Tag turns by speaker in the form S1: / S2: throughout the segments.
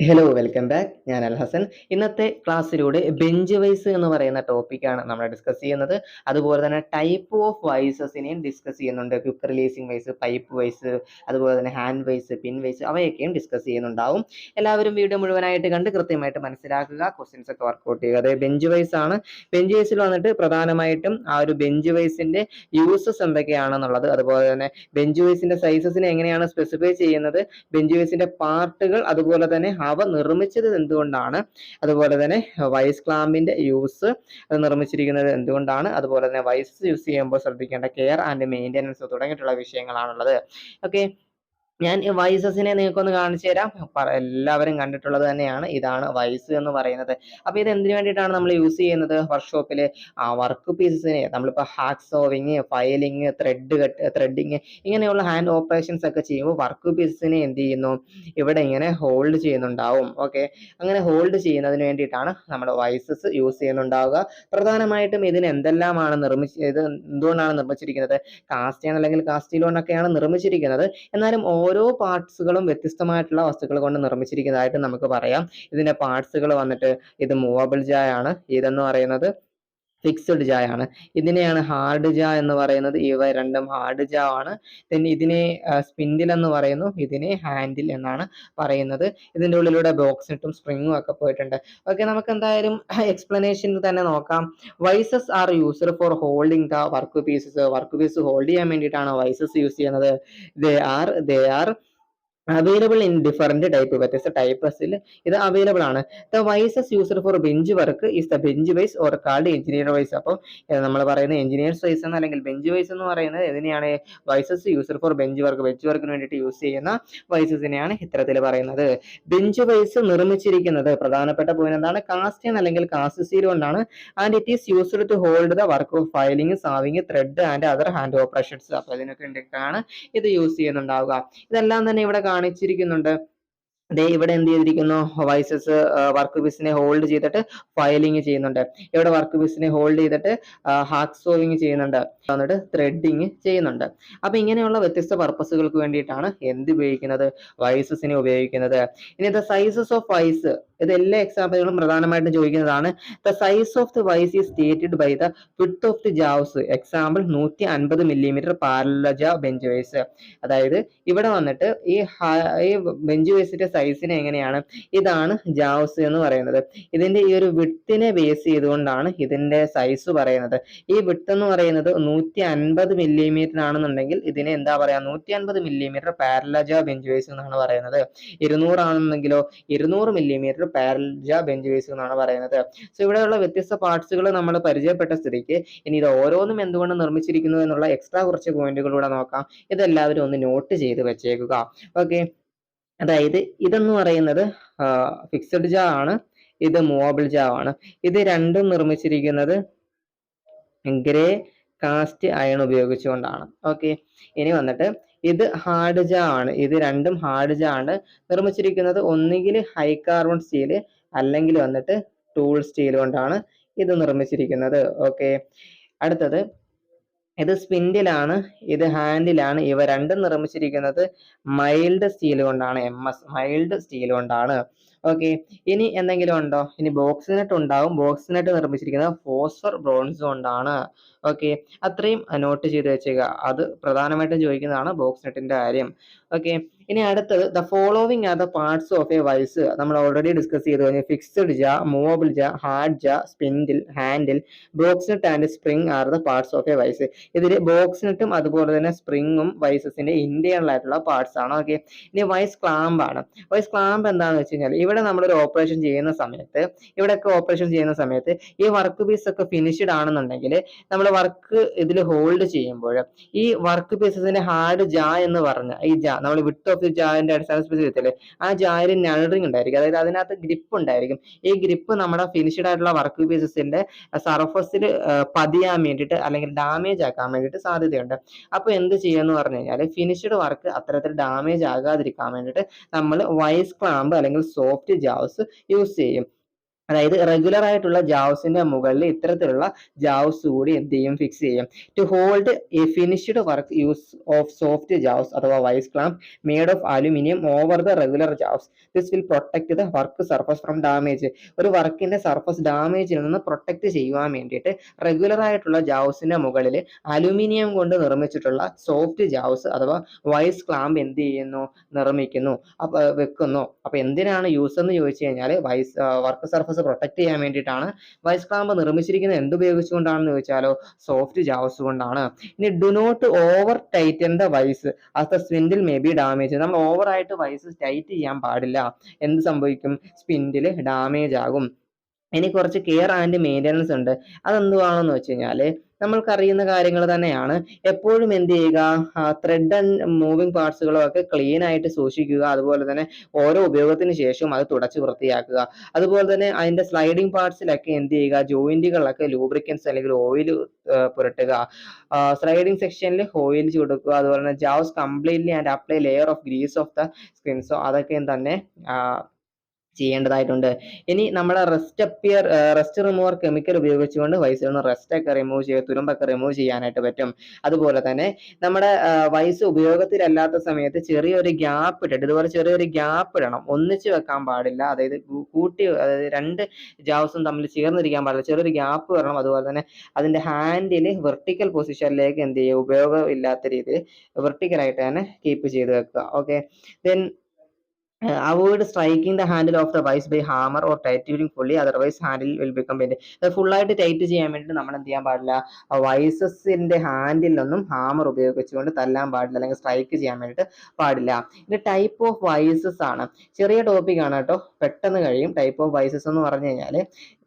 S1: Hello welcome back ഞാൻ അൽ ഹസൻ ഇന്നത്തെ ക്ലാസ്സിലൂടെ bench vice എന്ന് പറയുന്ന ടോപ്പിക്കാണ് നമ്മൾ ഡിസ്കസ് ചെയ്യുന്നത്. അതുപോലെ തന്നെ ടൈപ്പ് ഓഫ് വൈസസിനെയും ഡിസ്കസ് ചെയ്യുന്നുണ്ട്. Quick releasing vice pipe vice അതുപോലെ തന്നെ ഹാൻഡ് വൈസ് പിൻ വൈസ് അവയൊക്കെയും ഡിസ്കസ് ചെയ്യുന്നുണ്ടാവും. എല്ലാവരും വീഡിയോ മുഴുവനായിട്ട് കണ്ട് കൃത്യമായിട്ട് മനസ്സിലാക്കുക. ക്വസ്റ്റ്യൻസ് ഒക്കെ വർക്കൗട്ട് ചെയ്യുക. അതായത് ബെഞ്ച് വൈസ് ആണ്. ബെഞ്ച് വൈസിൽ വന്നിട്ട് പ്രധാനമായിട്ടും ആ ഒരു ബെഞ്ച് വൈസിന്റെ യൂസസ് എന്തൊക്കെയാണെന്നുള്ളത് അതുപോലെ തന്നെ ബെഞ്ച് വൈസിന്റെ സൈസസിനെ എങ്ങനെയാണ് സ്പെസിഫൈ ചെയ്യുന്നത് ബെഞ്ച് വൈസിന്റെ പാർട്ടുകൾ അതുപോലെ തന്നെ അവ നിർമ്മിച്ചത് എന്തുകൊണ്ടാണ്? അതുപോലെ തന്നെ വൈസ് ക്ലാമ്പിന്റെ യൂസ് നിർമ്മിച്ചിരിക്കുന്നത് എന്തുകൊണ്ടാണ്? അതുപോലെ തന്നെ വൈസ് യൂസ് ചെയ്യുമ്പോൾ ശ്രദ്ധിക്കേണ്ട കെയർ ആൻഡ് മെയിന്റെനൻസ് തുടങ്ങിയിട്ടുള്ള വിഷയങ്ങളാണുള്ളത്. ഓക്കെ ഞാൻ വൈസസിനെ നിങ്ങൾക്കൊന്ന് കാണിച്ചു തരാം. എല്ലാവരും കണ്ടിട്ടുള്ളത് തന്നെയാണ്. ഇതാണ് വൈസ് എന്ന് പറയുന്നത്. അപ്പോൾ ഇത് എന്തിനു വേണ്ടിയിട്ടാണ് നമ്മൾ യൂസ് ചെയ്യുന്നത്? വർക്ക്ഷോപ്പിൽ വർക്ക് പീസസിനെ നമ്മളിപ്പോൾ hack sawing filing thread cut threading ഇങ്ങനെയുള്ള ഹാൻഡ് ഓപ്പറേഷൻസ് ഒക്കെ ചെയ്യുമ്പോൾ വർക്ക് പീസസിനെ എന്ത് ചെയ്യുന്നു? ഇവിടെ ഇങ്ങനെ ഹോൾഡ് ചെയ്യുന്നുണ്ടാവും. ഓക്കെ അങ്ങനെ ഹോൾഡ് ചെയ്യുന്നതിന് വേണ്ടിയിട്ടാണ് നമ്മൾ വൈസസ് യൂസ് ചെയ്യുന്നുണ്ടാവുക. പ്രധാനമായിട്ടും ഇതിന് എന്തെല്ലാമാണ് നിർമ്മിച്ച് ഇത് എന്തുകൊണ്ടാണ് നിർമ്മിച്ചിരിക്കുന്നത്? കാസ്റ്റേൺ അല്ലെങ്കിൽ കാസ്റ്റീൽ കൊണ്ടൊക്കെയാണ് നിർമ്മിച്ചിരിക്കുന്നത്. എന്നാലും ഓരോ പാർട്സുകളും വ്യത്യസ്തമായിട്ടുള്ള വസ്തുക്കൾ കൊണ്ട് നിർമ്മിച്ചിരിക്കുന്നതായിട്ട് നമുക്ക് പറയാം. ഇതിന്റെ പാർട്സുകൾ വന്നിട്ട് ഇത് മൂവബിൾ ജായാണ്. ഇതെന്ന് പറയുന്നത് ഫിക്സഡ് ജാ ആണ്. ഇതിനെയാണ് ഹാർഡ് ജാ എന്ന് പറയുന്നത്. ഇവ രണ്ടും ഹാർഡ് ജാ ആണ്. Then ഇതിനെ സ്പിൻഡിൽ എന്ന് പറയുന്നു. ഇതിനെ ഹാൻഡിൽ എന്നാണ് പറയുന്നത്. ഇതിന്റെ ഉള്ളിലൂടെ ബോക്സിട്ടും സ്പ്രിങ്ങും ഒക്കെ പോയിട്ടുണ്ട്. ഓക്കെ നമുക്ക് എന്തായാലും എക്സ്പ്ലനേഷൻ തന്നെ നോക്കാം. Vices are used for holding the work pieces work piece hold ചെയ്യാൻ വേണ്ടിയിട്ടാണ് വൈസസ് യൂസ് ചെയ്യുന്നത്. They are they are available in different type വ്യത്യസ്ത ടൈപ്പസിൽ ഇത് അവൈലബിൾ ആണ്. The vices used for bench work is the bench vice or called engineer vice അപ്പോൾ നമ്മൾ പറയുന്ന എഞ്ചിനീയേഴ്സ് വൈസ് എന്ന് അല്ലെങ്കിൽ ബെഞ്ച് വൈസ് എന്ന് പറയുന്നത് ഇതിനെയാണ് vices used for bench work bench വർക്കിന് വേണ്ടിയിട്ട് യൂസ് ചെയ്യുന്ന വൈസസിനെയാണ് ഇത്തരത്തിൽ പറയുന്നത്. ബെഞ്ച് വൈസ് നിർമ്മിച്ചിരിക്കുന്നത് പ്രധാനപ്പെട്ട പോയിന്റ് എന്താണ്? കാസ്റ്റേൺ അല്ലെങ്കിൽ കാസ്റ്റ് കൊണ്ടാണ്. And it is used to hold the work of filing sawing thread and other hand operations അപ്പോൾ ഇതിനൊക്കെ ആണ് ഇത് യൂസ് ചെയ്യുന്നുണ്ടാവുക? ഇതെല്ലാം തന്നെ ഇവിടെ കാണിച്ചിരിക്കുന്നുണ്ട്. ദേ ഇവിടെ എന്ത് ചെയ്തിരിക്കുന്നു? വൈസസ് വർക്ക് പീസിനെ ഹോൾഡ് ചെയ്തിട്ട് ഫയലിംഗ് ചെയ്യുന്നുണ്ട്. ഇവിടെ വർക്ക് പീസിനെ ഹോൾഡ് ചെയ്തിട്ട് ഹാക്ക് സോവിങ് ചെയ്യുന്നുണ്ട്. എന്നിട്ട് ത്രെഡിങ് ചെയ്യുന്നുണ്ട്. അപ്പൊ ഇങ്ങനെയുള്ള വ്യത്യസ്ത പർപ്പസുകൾക്ക് വേണ്ടിയിട്ടാണ് എന്ത് ഉപയോഗിക്കുന്നത്? വൈസസിനെ ഉപയോഗിക്കുന്നത്. ഇനി ദ സൈസസ് ഓഫ് വൈസ് ഇത് എല്ലാ എക്സാമ്പിളുകളും പ്രധാനമായിട്ടും ചോദിക്കുന്നതാണ്. The size of the vice is stated by the width of the jaws example നൂറ്റി അൻപത് മില്ലിമീറ്റർ പാരലജ ബെഞ്ച് വൈസ് അതായത് ഇവിടെ വന്നിട്ട് ഈ ബെഞ്ച് വൈസിന്റെ സൈസിനെ എങ്ങനെയാണ്? ഇതാണ് ജാവ്സ് എന്ന് പറയുന്നത്. ഇതിന്റെ ഈ ഒരു വിട്ടിനെ ബേസ് ചെയ്തുകൊണ്ടാണ് ഇതിന്റെ സൈസ് പറയുന്നത്. ഈ വിട്ട് എന്ന് പറയുന്നത് നൂറ്റി അൻപത് മില്ലിമീറ്റർ ആണെന്നുണ്ടെങ്കിൽ ഇതിനെ എന്താ പറയാ? നൂറ്റി അൻപത് മില്ലിമീറ്റർ പാരലജ ബെഞ്ച് വൈസ് എന്നാണ് പറയുന്നത്. ഇരുന്നൂറാണെന്നെങ്കിലോ ഇരുന്നൂറ് മില്ലിമീറ്റർ പാരലജ ബെഞ്ച് വൈസ് എന്നാണ് പറയുന്നത്. സോ ഇവിടെയുള്ള വ്യത്യസ്ത പാർട്സുകൾ നമ്മൾ പരിചയപ്പെട്ട സ്ഥിതിക്ക് ഇനി ഇത് ഓരോന്നും എന്തുകൊണ്ട് നിർമ്മിച്ചിരിക്കുന്നു എന്നുള്ള എക്സ്ട്രാ കുറച്ച് പോയിന്റുകളൂടെ നോക്കാം. ഇതെല്ലാവരും ഒന്ന് നോട്ട് ചെയ്ത് വെച്ചേക്കുക. ഓക്കെ അതായത് ഇതെന്ന് പറയുന്നത് ഫിക്സഡ് ജാ ആണ്. ഇത് മൂവബിൾ ജാ ആണ്. ഇത് രണ്ടും നിർമ്മിച്ചിരിക്കുന്നത് ഗ്രേ കാസ്റ്റ് അയൺ ഉപയോഗിച്ചുകൊണ്ടാണ്. ഓക്കെ ഇനി വന്നിട്ട് ഇത് ഹാർഡ് ജാ ആണ്. ഇത് രണ്ടും ഹാർഡ് ജാ ആണ്. നിർമ്മിച്ചിരിക്കുന്നത് ഒന്നുകിൽ ഹൈ കാർബൺ സ്റ്റീൽ അല്ലെങ്കിൽ വന്നിട്ട് ടൂൾ സ്റ്റീൽ കൊണ്ടാണ് ഇത് നിർമ്മിച്ചിരിക്കുന്നത്. ഓക്കെ അടുത്തത് ഇത് സ്പിൻഡിലാണ് ഇത് ഹാൻഡിലാണ്. ഇവ രണ്ടും നിർമ്മിച്ചിരിക്കുന്നത് മൈൽഡ് സ്റ്റീൽ കൊണ്ടാണ് എം എസ് മൈൽഡ് സ്റ്റീൽ കൊണ്ടാണ്. ഓക്കെ ഇനി എന്തെങ്കിലും ഉണ്ടോ? ഇനി ബോക്സ് നെറ്റ് ഉണ്ടാവും. ബോക്സ് നെറ്റ് നിർമ്മിച്ചിരിക്കുന്നത് ഫോസ്ഫർ ബ്രോൺസ് കൊണ്ടാണ്. ഓക്കെ അത്രയും നോട്ട് ചെയ്ത് വെച്ചേക്കുക അത് പ്രധാനമായിട്ടും ചോദിക്കുന്നതാണ് ബോക്സ് നെറ്റിന്റെ കാര്യം. ഓക്കെ ഇനി അടുത്തത് the following are the parts of a vice നമ്മൾ ഓൾറെഡി ഡിസ്കസ് ചെയ്തു കഴിഞ്ഞു. Fixed jaw movable jaw hard jaw spindle handle box nut and spring are the parts of a vice ഇതിൽ ബോക്സ് നെറ്റും അതുപോലെ തന്നെ സ്പ്രിങ്ങും വൈസസിന്റെ ഇന്റേണൽ ആയിട്ടുള്ള പാർട്സ് ആണ്. ഓക്കെ ഇനി വൈസ് ക്ലാമ്പ് ആണ്. വൈസ് ക്ലാമ്പ് എന്താണെന്ന് വെച്ച് കഴിഞ്ഞാൽ ഇവിടെ നമ്മളൊരു ഓപ്പറേഷൻ ചെയ്യുന്ന സമയത്ത് ഇവിടെയൊക്കെ ഓപ്പറേഷൻ ചെയ്യുന്ന സമയത്ത് ഈ വർക്ക് പീസ് ഒക്കെ ഫിനിഷ്ഡ് ആണെന്നുണ്ടെങ്കിൽ നമ്മൾ വർക്ക് ഇതിൽ ഹോൾഡ് ചെയ്യുമ്പോൾ ഈ വർക്ക് പീസസിന്റെ ഹാർഡ് ജാ എന്ന് പറഞ്ഞ ഈ ജാ നമ്മൾ വിട്ട് ഓഫ് ദി ജാന്റെ അടിസ്ഥാന സ്പെസിഫിക്കത്തിൽ ആ ജായിൽ നൾറിങ് ഉണ്ടായിരിക്കും. അതായത് അതിനകത്ത് ഗ്രിപ്പ് ഉണ്ടായിരിക്കും. ഈ ഗ്രിപ്പ് നമ്മുടെ ഫിനിഷ്ഡ് ആയിട്ടുള്ള വർക്ക് പീസസിന്റെ സർഫസിൽ പതിയാൻ വേണ്ടിയിട്ട് അല്ലെങ്കിൽ ഡാമേജ് ആക്കാൻ വേണ്ടിയിട്ട് സാധ്യതയുണ്ട്. അപ്പോൾ എന്ത് ചെയ്യുമെന്ന് പറഞ്ഞു കഴിഞ്ഞാൽ ഫിനിഷ്ഡ് വർക്ക് അത്തരത്തിൽ ഡാമേജ് ആകാതിരിക്കാൻ വേണ്ടിയിട്ട് നമ്മൾ വൈസ് ക്ലാമ്പ് അല്ലെങ്കിൽ സോഫ്റ്റ് ജാവ്സ് യൂസ് ചെയ്യും. അതായത് റെഗുലർ ആയിട്ടുള്ള ജാവ്സിന്റെ മുകളിൽ ഇത്തരത്തിലുള്ള ജാവ്സ് കൂടി എന്ത് ചെയ്യും? ഫിക്സ് ചെയ്യും. To hold a finished work use of soft jaws അഥവാ vice clamp made of aluminium over the regular jaws this will protect the work surface from damage ഒരു വർക്കിന്റെ സർഫസ് ഡാമേജിൽ നിന്ന് പ്രൊട്ടക്ട് ചെയ്യുവാൻ വേണ്ടിയിട്ട് റെഗുലർ ആയിട്ടുള്ള ജാവ്സിന്റെ മുകളിൽ അലുമിനിയം കൊണ്ട് നിർമ്മിച്ചിട്ടുള്ള സോഫ്റ്റ് ജാവ്സ് അഥവാ വൈസ് ക്ലാമ്പ് എന്ത് ചെയ്യുന്നു? നിർമ്മിക്കുന്നു. അപ്പൊ വെക്കുന്നു. അപ്പൊ എന്തിനാണ് യൂസ് എന്ന് ചോദിച്ചു കഴിഞ്ഞാൽ വൈസ് വർക്ക് സർഫസ് പ്രൊട്ടക്ട് ചെയ്യാൻ വേണ്ടിയിട്ടാണ് വൈസ് ക്ലാമ്പ് നിർമ്മിച്ചിരിക്കുന്നത്. എന്ത് ഉപയോഗിച്ചുകൊണ്ടാണെന്ന് ചോദിച്ചാലോ? സോഫ്റ്റ് ജാവസ് കൊണ്ടാണ്. ഇനി do not over tighten the vice as the spindle may be damage നമ്മൾ ഓവർ ആയിട്ട് വൈസ് ടൈറ്റ് ചെയ്യാൻ പാടില്ല. എന്ത് സംഭവിക്കും? സ്പിൻഡിൽ ഡാമേജ് ആകും. ഇനി കുറച്ച് കെയർ ആൻഡ് മെയിന്റനൻസ് ഉണ്ട്. അതെന്തുവാണെന്ന് വെച്ച് കഴിഞ്ഞാൽ നമ്മൾക്കറിയുന്ന കാര്യങ്ങൾ തന്നെയാണ്. എപ്പോഴും എന്ത് ചെയ്യുക? ത്രെഡ് ആൻഡ് മൂവിങ് പാർട്സുകളും ഒക്കെ ക്ലീൻ ആയിട്ട് സൂക്ഷിക്കുക. അതുപോലെ തന്നെ ഓരോ ഉപയോഗത്തിന് ശേഷവും അത് തുടച്ച് വൃത്തിയാക്കുക. അതുപോലെ തന്നെ അതിന്റെ സ്ലൈഡിംഗ് പാർട്സിലൊക്കെ എന്ത് ചെയ്യുക? ജോയിന്റുകളിലൊക്കെ ലൂബ്രിക്കൻസ് അല്ലെങ്കിൽ ഓയിൽ പുരട്ടുക. സ്ലൈഡിംഗ് സെക്ഷനിൽ ഓയിൽ ചുടുക്കുക. അതുപോലെ തന്നെ jaws completely and apply layer of grease of the സ്കിൻസോ അതൊക്കെ തന്നെ ചെയ്യേണ്ടതായിട്ടുണ്ട്. ഇനി നമ്മളെ rust appear rust remover chemical ഉപയോഗിച്ചുകൊണ്ട് വൈസിൽ നിന്ന് റെസ്റ്റ് ഒക്കെ റിമൂവ് ചെയ്യുക തുരുമ്പൊക്കെ റിമൂവ് ചെയ്യാനായിട്ട് പറ്റും. അതുപോലെ തന്നെ നമ്മുടെ വൈസ് ഉപയോഗത്തിലല്ലാത്ത സമയത്ത് ചെറിയൊരു ഗ്യാപ്പ് ഇട്ടിട്ട് ഇതുപോലെ ചെറിയൊരു ഗ്യാപ്പ് ഇടണം. ഒന്നിച്ച് വെക്കാൻ പാടില്ല. അതായത് കൂട്ടി അതായത് രണ്ട് ജാവ്സും തമ്മിൽ ചേർന്നിരിക്കാൻ പാടില്ല. ചെറിയൊരു ഗ്യാപ്പ് വരണം. അതുപോലെ തന്നെ അതിന്റെ ഹാൻഡിൽ വെർട്ടിക്കൽ പൊസിഷനിലേക്ക് എന്ത് ചെയ്യുക? ഉപയോഗമില്ലാത്ത രീതിയിൽ വെർട്ടിക്കലായിട്ട് തന്നെ കീപ്പ് ചെയ്ത് വെക്കുക. Okay then avoid striking the handle of the vice by hammer or ടൈറ്റ്യൂരിങ് fully otherwise handle will become full ആയിട്ട് ടൈറ്റ് ചെയ്യാൻ വേണ്ടിയിട്ട് നമ്മൾ എന്ത് ചെയ്യാൻ പാടില്ല? വൈസസിന്റെ ഹാൻഡിലൊന്നും ഹാമർ ഉപയോഗിച്ചുകൊണ്ട് തല്ലാൻ പാടില്ല അല്ലെങ്കിൽ സ്ട്രൈക്ക് ചെയ്യാൻ വേണ്ടിയിട്ട് പാടില്ല. ഇത് ടൈപ്പ് ഓഫ് വൈസസ് ആണ്. ചെറിയ ടോപ്പിക് ആണ് കേട്ടോ. പെട്ടെന്ന് കഴിയും. ടൈപ്പ് ഓഫ് വൈസസ് എന്ന് പറഞ്ഞു കഴിഞ്ഞാൽ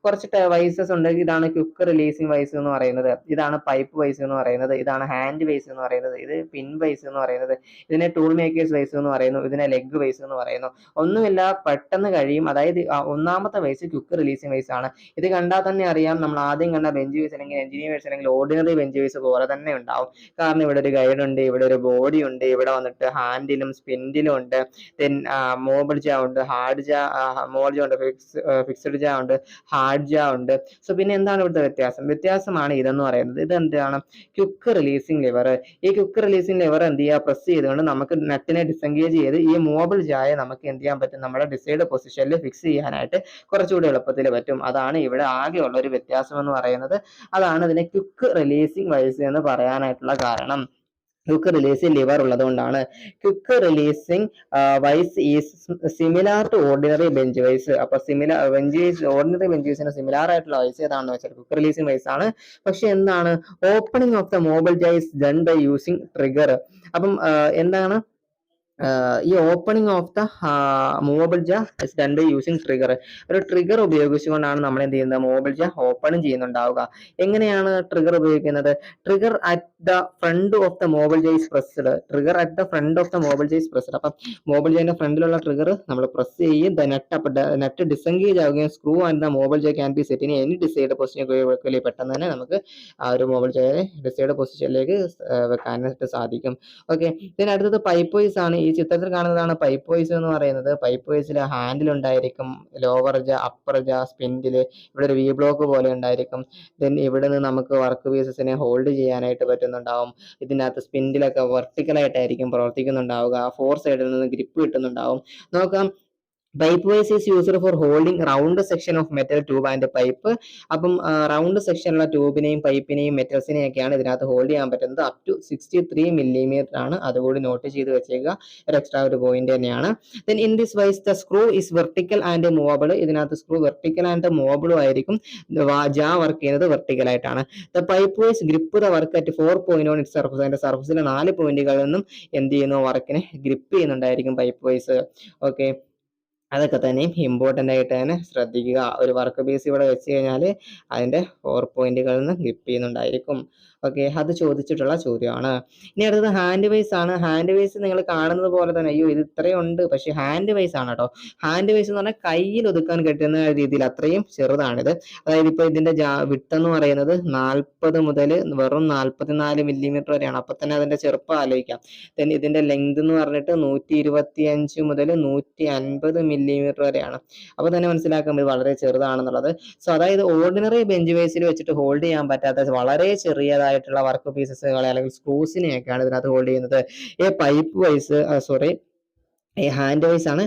S1: കുറച്ച് വൈസസ് ഉണ്ട്. ഇതാണ് ക്വിക്ക് റിലീസിങ് വൈസ് എന്ന് പറയുന്നത്. ഇതാണ് പൈപ്പ് വൈസ് എന്ന് പറയുന്നത്. ഇതാണ് ഹാൻഡ് വൈസ് എന്ന് പറയുന്നത്. ഇത് പിൻ വൈസ് എന്ന് പറയുന്നത്. ഇതിനെ ടൂൾ മേക്കേഴ്സ് വൈസ് എന്ന് പറയുന്നു. ഇതിനെ ലെഗ് വൈസ് എന്ന് പറയുന്നു. ഒന്നുമില്ല പെട്ടെന്ന് കഴിയും. അതായത് ഒന്നാമത്തെ വയസ്സ് ക്വിക്ക് റിലീസിങ് വൈസ് ആണ്. ഇത് കണ്ടാൽ തന്നെ അറിയാം. നമ്മൾ ആദ്യം കണ്ട ബെഞ്ച് വൈസ് അല്ലെങ്കിൽ എഞ്ചിനീയേഴ്സ് അല്ലെങ്കിൽ ഓർഡിനറി ബെഞ്ച് വൈസ് പോലെ തന്നെ ഉണ്ടാവും. കാരണം ഇവിടെ ഒരു ഗൈഡ് ഉണ്ട് ഇവിടെ ഒരു ബോഡി ഉണ്ട് ഇവിടെ വന്നിട്ട് ഹാൻഡിലും സ്പിൻഡിലും ഉണ്ട്. ദെൻ മോബിൾ ജാ ഉണ്ട് ഹാർഡ് ജാ മോബിൾ ജാ ഉണ്ട് ഫിക്സ് ഫിക്സഡ് ജാ ഉണ്ട് ഹാർഡ് ജാ ഉണ്ട്. സോ പിന്നെ എന്താണ് ഇവിടുത്തെ വ്യത്യാസം? വ്യത്യാസമാണ് ഇതെന്ന് പറയുന്നത്. ഇത് എന്താണ് ക്വിക്ക് റിലീസിംഗ് ലിവർ ഈ ക്വിക്ക് റിലീസിംഗ് ലിവർ എന്ത് ചെയ്യുക? പ്രസ് ചെയ്തുകൊണ്ട് നമുക്ക് നെറ്റിനെ ഡിസെൻഗേജ് ചെയ്ത് ഈ മൂവബിൾ ജായ നമുക്ക് എന്ത് ചെയ്യാൻ പറ്റും? നമ്മുടെ ഡിസൈഡ് പൊസിഷനിൽ ഫിക്സ് ചെയ്യാനായിട്ട് കുറച്ചുകൂടി എളുപ്പത്തിൽ പറ്റും. അതാണ് ഇവിടെ ആകെയുള്ള ഒരു വ്യത്യാസം എന്ന് പറയുന്നത്. അതാണ് ഇതിനെ ക്വിക്ക് റിലീസിംഗ് വൈസ് എന്ന് പറയാനായിട്ടുള്ള കാരണം. ക്വിക്ക് റിലീസിങ് ലിവർ ഉള്ളതുകൊണ്ടാണ്. Quick releasing vice is similar to ordinary bench vice അപ്പൊ similar bench vice ordinary bench വൈസിന് similar ആയിട്ടുള്ള വൈസ് ഏതാണെന്ന് വെച്ചാൽ ക്വിക്ക് റിലീസിങ് വൈസ് ആണ്. പക്ഷെ എന്താണ്? Opening of the mobile jaws done by using trigger അപ്പം എന്താണ്? ആഹ് ഈ opening of the movable jaw is by using trigger ഒരു ട്രിഗർ ഉപയോഗിച്ചുകൊണ്ടാണ് നമ്മൾ എന്ത് ചെയ്യുന്നത്? മൂവബിൾ ജ ഓപ്പൺ ചെയ്യുന്നുണ്ടാവുക. എങ്ങനെയാണ് ട്രിഗർ ഉപയോഗിക്കുന്നത്? Trigger at the front of the mobile is pressed trigger at the front of the mobile is pressed അപ്പം mobile ജൈന്റെ ഫ്രണ്ടിലുള്ള ട്രിഗർ നമ്മൾ പ്രസ് ചെയ്യും നെറ്റ് അപ്പ് നെറ്റ് ഡിസെൻഗേജ് ആവുകയും screw and the mobile jaw can be set in any desired പൊസിഷനിൽ പെട്ടെന്ന് തന്നെ നമുക്ക് ആ ഒരു മോബിൾ ജൈയെ ഡിസൈഡ് പൊസിഷനിലേക്ക് വെക്കാനായിട്ട് സാധിക്കും. ഓക്കെ പിന്നെ അടുത്തത് പൈപ്പ് വൈസ് ആണ്. ഈ ചിത്രത്തിൽ കാണുന്നതാണ് പൈപ്പ് വൈസ് എന്ന് പറയുന്നത്. പൈപ്പ് വൈസിൽ ഹാൻഡിൽ ഉണ്ടായിരിക്കും lower jaw upper jaw spindle ഇവിടെ ഒരു വി ബ്ലോക്ക് പോലെ ഉണ്ടായിരിക്കും. ദെൻ ഇവിടെ നിന്ന് നമുക്ക് വർക്ക് പീസസിനെ ഹോൾഡ് ചെയ്യാനായിട്ട് പറ്റുന്നുണ്ടാവും. ഇതിനകത്ത് സ്പിൻഡിലൊക്കെ വെർട്ടിക്കലായിട്ടായിരിക്കും പ്രവർത്തിക്കുന്നുണ്ടാവുക. ഫോർ സൈഡിൽ നിന്ന് ഗ്രിപ്പ് കിട്ടുന്നുണ്ടാവും. നോക്കാം. Pipe vice is used for holding round section of metal tube and pipe അപ്പം റൗണ്ട് സെക്ഷനുള്ള ട്യൂബിനെയും പൈപ്പിനെയും മെറ്റൽസിനെയും ഒക്കെയാണ് ഇതിനകത്ത് ഹോൾഡ് ചെയ്യാൻ പറ്റുന്നത്. Up to sixty three millimetre ആണ്. അതുകൂടി നോട്ട് ചെയ്ത് വെച്ചേക്കുക ഒരു എക്സ്ട്രാ ഒരു പോയിന്റ് തന്നെയാണ്. Then in this vice the screw is vertical and movable ഇതിനകത്ത് സ്ക്രൂ വെർട്ടിക്കൽ ആൻഡ് മൂവബിളും ആയിരിക്കും. ജാ വർക്ക് ചെയ്യുന്നത് വെർട്ടിക്കൽ ആയിട്ടാണ്. The pipe vice grip the work at four point on it surface അതിന്റെ സർഫസിലെ നാല് പോയിന്റുകളിൽ നിന്നും എന്ത് ചെയ്യുന്നു? വർക്കിനെ ഗ്രിപ്പ് ചെയ്യുന്നുണ്ടായിരിക്കും പൈപ്പ് വൈസ് ഓക്കെ അതൊക്കെ തന്നെയും ഇമ്പോർട്ടന്റ് ആയിട്ട് തന്നെ ശ്രദ്ധിക്കുക. ഒരു വർക്ക് ബേസ് ഇവിടെ വെച്ച് കഴിഞ്ഞാൽ അതിന്റെ ഫോർ പോയിന്റുകളിൽ നിന്ന് ഗ്രിപ്പ് ചെയ്യുന്നുണ്ടായിരിക്കും. ഓക്കെ അത് ചോദിച്ചിട്ടുള്ള ചോദ്യമാണ്. ഇനി അടുത്തത് ഹാൻഡ് വൈസ് ആണ്. ഹാൻഡ് വൈസ് നിങ്ങൾ കാണുന്നത് പോലെ തന്നെ അയ്യോ ഇത് ഇത്രയും ഉണ്ട്. പക്ഷേ ഹാൻഡ് വൈസ് ആണ് കേട്ടോ ഹാൻഡ് വൈസ് എന്ന് പറഞ്ഞാൽ കയ്യിൽ ഒതുക്കാൻ കിട്ടുന്ന രീതിയിൽ അത്രയും ചെറുതാണിത്. അതായത് ഇപ്പോൾ ഇതിന്റെ ജാ വിട്ടെന്ന് പറയുന്നത് നാൽപ്പത് മുതൽ വെറും നാൽപ്പത്തിനാല് മില്ലിമീറ്റർ വരെയാണ്. അപ്പൊ തന്നെ അതിന്റെ ചെറുപ്പം ആലോചിക്കാം. ദെൻ ഇതിന്റെ ലെങ്ത് എന്ന് പറഞ്ഞിട്ട് നൂറ്റി ഇരുപത്തി അഞ്ച് മുതൽ നൂറ്റി അൻപത് മില്ലിമീറ്റർ വരെയാണ്. അപ്പോൾ തന്നെ മനസ്സിലാക്കാം ഇത് വളരെ ചെറുതാണെന്നുള്ളത്. സോ അതായത് ഓർഡിനറി ബെഞ്ച് ബേസിൽ വെച്ചിട്ട് ഹോൾഡ് ചെയ്യാൻ പറ്റാത്ത വളരെ ചെറിയതായിട്ടുള്ള വർക്ക് പീസസുകളെ അല്ലെങ്കിൽ സ്ക്രൂസിനെയൊക്കെയാണ് ഇതിനകത്ത് ഹോൾഡ് ചെയ്യുന്നത്. ഈ pipe vice sorry hand vice ആണ്.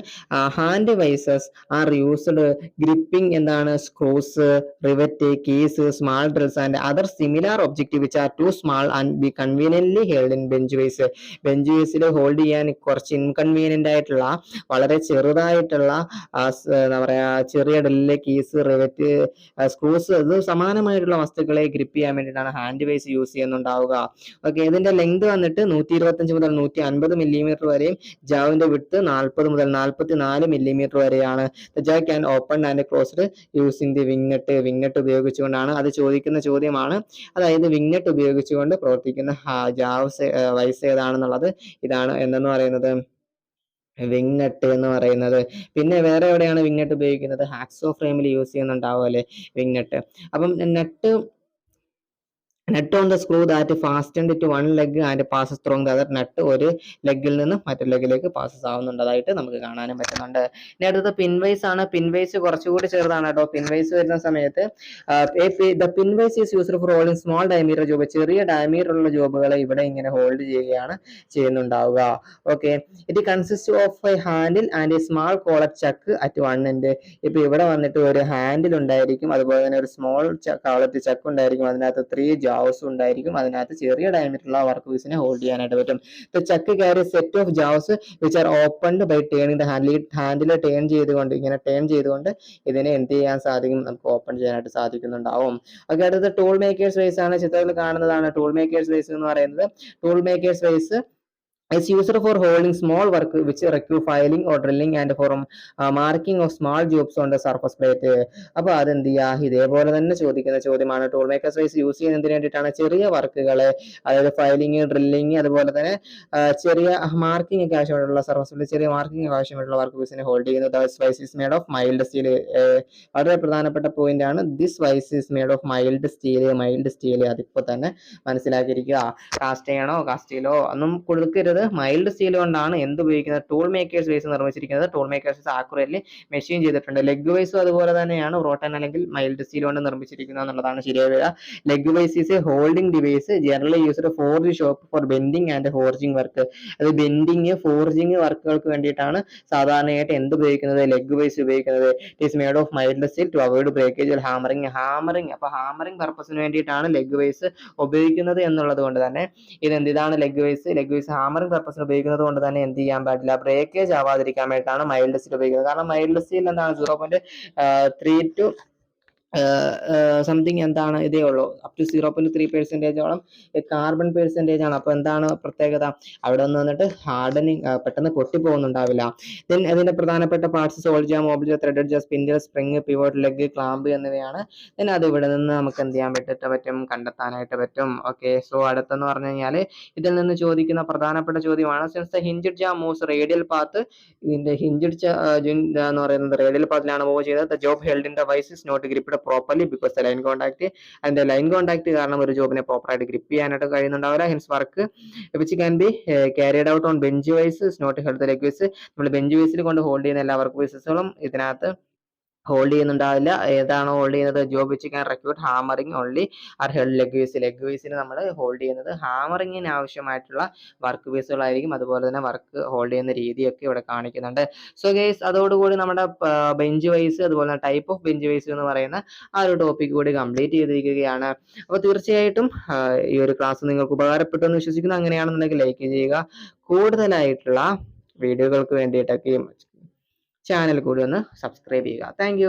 S1: Hand vices are used gripping എന്താണ്? Screws rivet keys small drills and other similar objective which are too small and be conveniently held in bench vice bench വൈസിൽ hold ചെയ്യാൻ കുറച്ച് inconvenient ആയിട്ടുള്ള വളരെ ചെറുതായിട്ടുള്ള എന്താ പറയാ ചെറിയ drill keys rivet screws ഇത് സമാനമായിട്ടുള്ള വസ്തുക്കളെ ഗ്രിപ്പ് ചെയ്യാൻ വേണ്ടിയിട്ടാണ് ഹാൻഡ് വൈസ് യൂസ് ചെയ്യുന്നുണ്ടാവുക. ഓക്കെ ഇതിന്റെ ലെങ്ത് വന്നിട്ട് നൂറ്റി ഇരുപത്തഞ്ച് മുതൽ നൂറ്റി അൻപത് മില്ലിമീറ്റർ വരെയും ജാവിന്റെ വിട്ട് നാൽപ്പത് മുതൽ നാൽപ്പത്തി നാല് മില്ലിമീറ്റർ വരെയാണ് jaw can open and closed using the wing nut wing nut ഉപയോഗിച്ചുകൊണ്ടാണ് അത് ചോദിക്കുന്ന ചോദ്യമാണ്. അതായത് വിങ്നെറ്റ് ഉപയോഗിച്ചുകൊണ്ട് പ്രവർത്തിക്കുന്ന ജാവ്സ് വൈസ് ഏതാണെന്നുള്ളത് ഇതാണ് എന്തെന്ന് പറയുന്നത്? വിങ്ങട്ട് എന്ന് പറയുന്നത്. പിന്നെ വേറെ എവിടെയാണ് വിങ്ങട്ട് ഉപയോഗിക്കുന്നത്? ഹാക്സോ ഫ്രെയിമിൽ യൂസ് ചെയ്യുന്നുണ്ടാവും അല്ലെ? വിങ്ങട്ട് അപ്പം nut nut on the screw that fastened to one leg and passes through the other nut ഒരു ലെഗിൽ നിന്ന് മറ്റൊരു ലെഗിലേക്ക് പാസസ് ആവുന്നുണ്ടതായിട്ട് നമുക്ക് കാണാനും പറ്റുന്നുണ്ട്. ഇനി അടുത്തത് പിൻവൈസ് ആണ്. പിൻവൈസ് കുറച്ചുകൂടി ചെറുതാണ് കേട്ടോ. പിൻവൈസ് വരുന്ന സമയത്ത് the pin vice is used for holding small diameter job ചെറിയ ഡയമീറ്റർ ഉള്ള ജോബുകളെ ഇവിടെ ഇങ്ങനെ ഹോൾഡ് ചെയ്യുകയാണ് ചെയ്യുന്നുണ്ടാവുക. Okay it consist of a handle and a small collar chuck at one end ഇപ്പൊ ഇവിടെ വന്നിട്ട് ഒരു ഹാൻഡിൽ ഉണ്ടായിരിക്കും. അതുപോലെ തന്നെ ഒരു സ്മോൾ കാളത്ത് ചക്ക് ഉണ്ടായിരിക്കും. അതിനകത്ത് ത്രീ ജാവ്സ് ഉണ്ടായിരിക്കും. അതിനകത്ത് ചെറിയ ഡയമീറ്ററുള്ള വർക്ക് പീസിനെ ഹോൾഡ് ചെയ്യാനായിട്ട് പറ്റും. The chuck carry set of jaws which are opened by turning the handle handle turn ചെയ്തുകൊണ്ട് ഇങ്ങനെ ടേൺ ചെയ്തുകൊണ്ട് ഇതിനെ എന്ത് ചെയ്യാൻ സാധിക്കും? നമുക്ക് ഓപ്പൺ ചെയ്യാനായിട്ട് സാധിക്കുന്നുണ്ടാവും. ഓക്കെ അടുത്ത ടൂൾ മേക്കേഴ്സ് വൈസ് ആണ്. ചിത്രത്തിൽ കാണുന്നതാണ് ടൂൾ മേക്കേഴ്സ് വൈസ് എന്ന് പറയുന്നത്. Tool makers vice is used for holding small work which require filing or drilling and for uh, marking of small jobs on the surface plate. അപ്പൊ അതെന്ത് ചെയ്യുക? ഇതേപോലെ തന്നെ ചോദിക്കുന്ന ചോദ്യമാണ്. ടൂൾ മേക്കേഴ്സ് വൈസ് യൂസ് ചെയ്യുന്നതിന് വേണ്ടിയിട്ടാണ് ചെറിയ വർക്കുകളെ അതായത് ഫയലിംഗ് ഡ്രില്ലിങ് അതുപോലെ തന്നെ ചെറിയ മാർക്കിംഗ് ഒക്കെ ആവശ്യമായിട്ടുള്ള സർഫസിൽ ചെറിയ മാർക്കിംഗ് ആവശ്യമായിട്ടുള്ള വർക്ക് പീസിനെ ഹോൾഡ് ചെയ്യുന്നത്. Vice is made of mild steel വളരെ പ്രധാനപ്പെട്ട പോയിന്റ് ആണ്. This vice is made of mild steel mild steel അതിപ്പോ തന്നെ മനസ്സിലാക്കിയിരിക്കുക. കാസ്റ്റ് ചെയ്യണോ? കാസ്റ്റീലോ ഒന്നും കൊടുക്കരുത്. മൈൽഡ് സ്റ്റീൽ കൊണ്ടാണ് എന്ത് ഉപയോഗിക്കുന്നത്? ടൂൾ മേക്കേഴ്സ് വൈസ് നിർമ്മിച്ചിരിക്കുന്നത്. ടൂൾ മേക്കേഴ്സ് ആക്യുറേറ്റ്ലി മെഷീൻ ചെയ്തിട്ടുണ്ട്. ലെഗ് വൈസും അതുപോലെ തന്നെയാണ് റോട്ടൻ അല്ലെങ്കിൽ മൈൽഡ് സ്റ്റീൽ കൊണ്ട് നിർമ്മിച്ചിരിക്കുന്നത് എന്നുള്ളതാണ് ശരിയായ വരിക leg vice is a holding device generally used for the shop for bending and forging work അത് ബെൻഡിങ് ഫോർജിങ് വർക്കുകൾക്ക് വേണ്ടിയിട്ടാണ് സാധാരണയായിട്ട് എന്ത് ഉപയോഗിക്കുന്നത്? ലെഗ് വൈസ് ഉപയോഗിക്കുന്നത്. It is made of mild steel to avoid breakage hammering hammering അപ്പൊ hammering പർപ്പസിന് വേണ്ടിയിട്ടാണ് ലെഗ് വൈസ് ഉപയോഗിക്കുന്നത് എന്നുള്ളത് കൊണ്ട് തന്നെ ഇത് എന്ത് ഇതാണ് leg vice leg vice hammering പർപ്പസിന് ഉപയോഗിക്കുന്നത് കൊണ്ട് തന്നെ എന്ത് ചെയ്യാൻ പാടില്ല. ബ്രേക്കേജ് ആവാതിരിക്കാൻ വേണ്ടിയിട്ടാണ് മൈൽഡ് സ്റ്റീൽ ഉപയോഗിക്കുന്നത്. കാരണം മൈൽഡ് സ്റ്റീൽ എന്താണ്? Zero point three two something എന്താണ്? ഇതേ ഉള്ളൂ. Up to zero point three പെർസെന്റേജോളം carbon percentage ആണ്. അപ്പോൾ എന്താണ് പ്രത്യേകത? അവിടെ നിന്ന് വന്നിട്ട് ഹാർഡനിങ് പെട്ടെന്ന് പൊട്ടിപ്പോകുന്നുണ്ടാവില്ല. ദെൻ അതിന്റെ പ്രധാനപ്പെട്ട parts solid jaw ഓബ്ജ threaded jaw spindle spring pivot leg clamp എന്നിവയാണ്. ദെൻ അത് ഇവിടെ നിന്ന് നമുക്ക് എന്ത് ചെയ്യാൻ പറ്റിട്ട് പറ്റും കണ്ടെത്താനായിട്ട് പറ്റും. ഓക്കെ സോ അടുത്തെന്ന് പറഞ്ഞു കഴിഞ്ഞാൽ ഇതിൽ നിന്ന് ചോദിക്കുന്ന പ്രധാനപ്പെട്ട ചോദ്യമാണ്. Since the hinged jaw moves radial path ഇതിന്റെ ഹിഞ്ചഡ് എന്ന് പറയുന്നത് റേഡിയൽ പാത്തിലാണ് മൂവ് ചെയ്തത്. The job held in the vice is not gripped properly because the line contact and the line contact കാരണം ഒരു ജോബിനെ പ്രോപ്പറായിട്ട് ഗ്രിപ്പ് ചെയ്യാനായിട്ട് കഴിയുന്നുണ്ടാവില്ല. Hence work which can be carried out on bench vice not held leg vice നമ്മൾ bench വൈസിൽ കൊണ്ട് hold ചെയ്യുന്ന എല്ലാ വർക്ക് വൈസസുകളും ഇതിനകത്ത് ഹോൾഡ് ചെയ്യുന്നുണ്ടാവില്ല. ഏതാണ് ഹോൾഡ് ചെയ്യുന്നത്? ജോബ് വെച്ച് can require hammering only are held leg vice leg വീസിന് നമ്മൾ ഹോൾഡ് ചെയ്യുന്നത് ഹാമറിങ്ങിന് ആവശ്യമായിട്ടുള്ള വർക്ക് വീസുകളായിരിക്കും അതുപോലെ തന്നെ വർക്ക് ഹോൾഡ് ചെയ്യുന്ന രീതിയൊക്കെ ഇവിടെ കാണിക്കുന്നുണ്ട്. സോ ഗൈസ് അതോടുകൂടി നമ്മുടെ ബെഞ്ച് വൈസ് അതുപോലെ തന്നെ ടൈപ്പ് ഓഫ് ബെഞ്ച് വൈസ് എന്ന് പറയുന്ന ആ ഒരു ടോപ്പിക് കൂടി കംപ്ലീറ്റ് ചെയ്തിരിക്കുകയാണ്. അപ്പോൾ തീർച്ചയായിട്ടും ഈ ഒരു ക്ലാസ് നിങ്ങൾക്ക് ഉപകാരപ്പെട്ടു എന്ന് വിശ്വസിക്കുന്നു. അങ്ങനെയാണെന്നുണ്ടെങ്കിൽ ലൈക്ക് ചെയ്യുക. കൂടുതലായിട്ടുള്ള വീഡിയോകൾക്ക് വേണ്ടിയിട്ടൊക്കെ ചാനൽ കൂടി ഒന്ന് സബ്സ്ക്രൈബ് ചെയ്യുക. താങ്ക്